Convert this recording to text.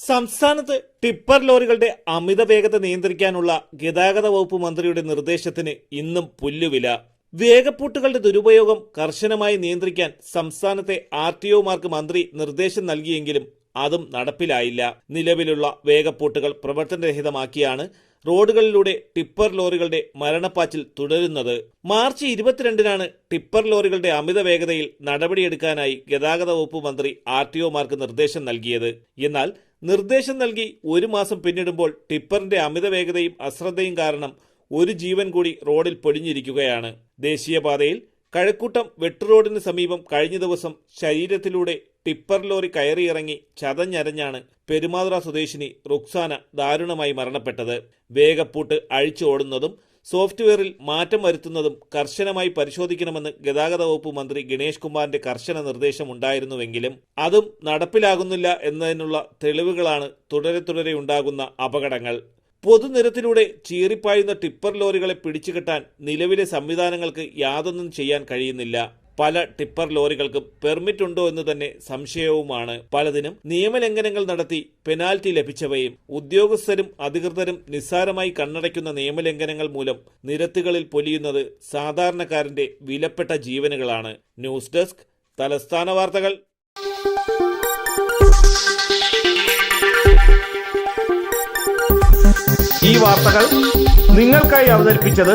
സംസ്ഥാനത്ത് ടിപ്പർ ലോറികളുടെ അമിത വേഗത നിയന്ത്രിക്കാനുള്ള ഗതാഗത വകുപ്പ് മന്ത്രിയുടെ നിർദ്ദേശത്തിന് ഇന്നും പുല്ലുവില. വേഗപ്പൂട്ടുകളുടെ ദുരുപയോഗം കർശനമായി നിയന്ത്രിക്കാൻ സംസ്ഥാനത്തെ ആർ ടി ഒമാർക്ക് മന്ത്രി നിർദ്ദേശം നൽകിയെങ്കിലും അതും നടപ്പിലായില്ല. നിലവിലുള്ള വേഗപ്പൂട്ടുകൾ പ്രവർത്തനരഹിതമാക്കിയാണ് റോഡുകളിലൂടെ ടിപ്പർ ലോറികളുടെ മരണപ്പാച്ചിൽ തുടരുന്നത്. മാർച്ച് ഇരുപത്തിരണ്ടിനാണ് ടിപ്പർ ലോറികളുടെ അമിത വേഗതയിൽ നടപടിയെടുക്കാനായി ഗതാഗത വകുപ്പ് മന്ത്രി ആർ ടി ഒമാർക്ക് നിർദ്ദേശം നൽകിയത്. എന്നാൽ നിർദ്ദേശം നൽകി ഒരു മാസം പിന്നിടുമ്പോൾ ടിപ്പറിന്റെ അമിത വേഗതയും അശ്രദ്ധയും കാരണം ഒരു ജീവൻ കൂടി റോഡിൽ പൊടിഞ്ഞിരിക്കുകയാണ്. ദേശീയപാതയിൽ കഴക്കൂട്ടം വെട്ടുറോഡിന് സമീപം കഴിഞ്ഞ ദിവസം ശരീരത്തിലൂടെ ടിപ്പർ ലോറി കയറിയിറങ്ങി ചതഞ്ഞരഞ്ഞാണ് പെരുമാതുറ സ്വദേശിനി റുക്സാന ദാരുണമായി മരണപ്പെട്ടത്. വേഗപ്പൂട്ട് അഴിച്ചു ഓടുന്നതും സോഫ്റ്റ്വെയറിൽ മാറ്റം വരുത്തുന്നതും കർശനമായി പരിശോധിക്കണമെന്ന് ഗതാഗത വകുപ്പ് മന്ത്രി ഗണേഷ് കുമാറിന്റെ കർശന നിർദ്ദേശം ഉണ്ടായിരുന്നുവെങ്കിലും അതും നടപ്പിലാകുന്നില്ല എന്നതിനുള്ള തെളിവുകളാണ് തുടരെ തുടരെ ഉണ്ടാകുന്ന അപകടങ്ങൾ. പൊതുനിരത്തിലൂടെ ചീറിപ്പായുന്ന ടിപ്പർ ലോറികളെ പിടിച്ചുകെട്ടാൻ നിലവിലെ സംവിധാനങ്ങൾക്ക് യാതൊന്നും ചെയ്യാൻ കഴിയുന്നില്ല. പല ടിപ്പർ ലോറികൾക്കും പെർമിറ്റ് ഉണ്ടോ എന്ന് തന്നെ സംശയവുമാണ്. പലതിനും നിയമലംഘനങ്ങൾ നടത്തി പെനാൽറ്റി ലഭിച്ചവയും ഉദ്യോഗസ്ഥരും അധികൃതരും നിസ്സാരമായി കണ്ണടയ്ക്കുന്ന നിയമലംഘനങ്ങൾ മൂലം നിരത്തുകളിൽ പൊലിയുന്നത് സാധാരണക്കാരന്റെ വിലപ്പെട്ട ജീവനുകളാണ്. ന്യൂസ് ഡെസ്ക് തലസ്ഥാന വാർത്തകൾ. ഈ വാർത്തകൾ നിങ്ങൾക്കായി അവതരിപ്പിച്ചത്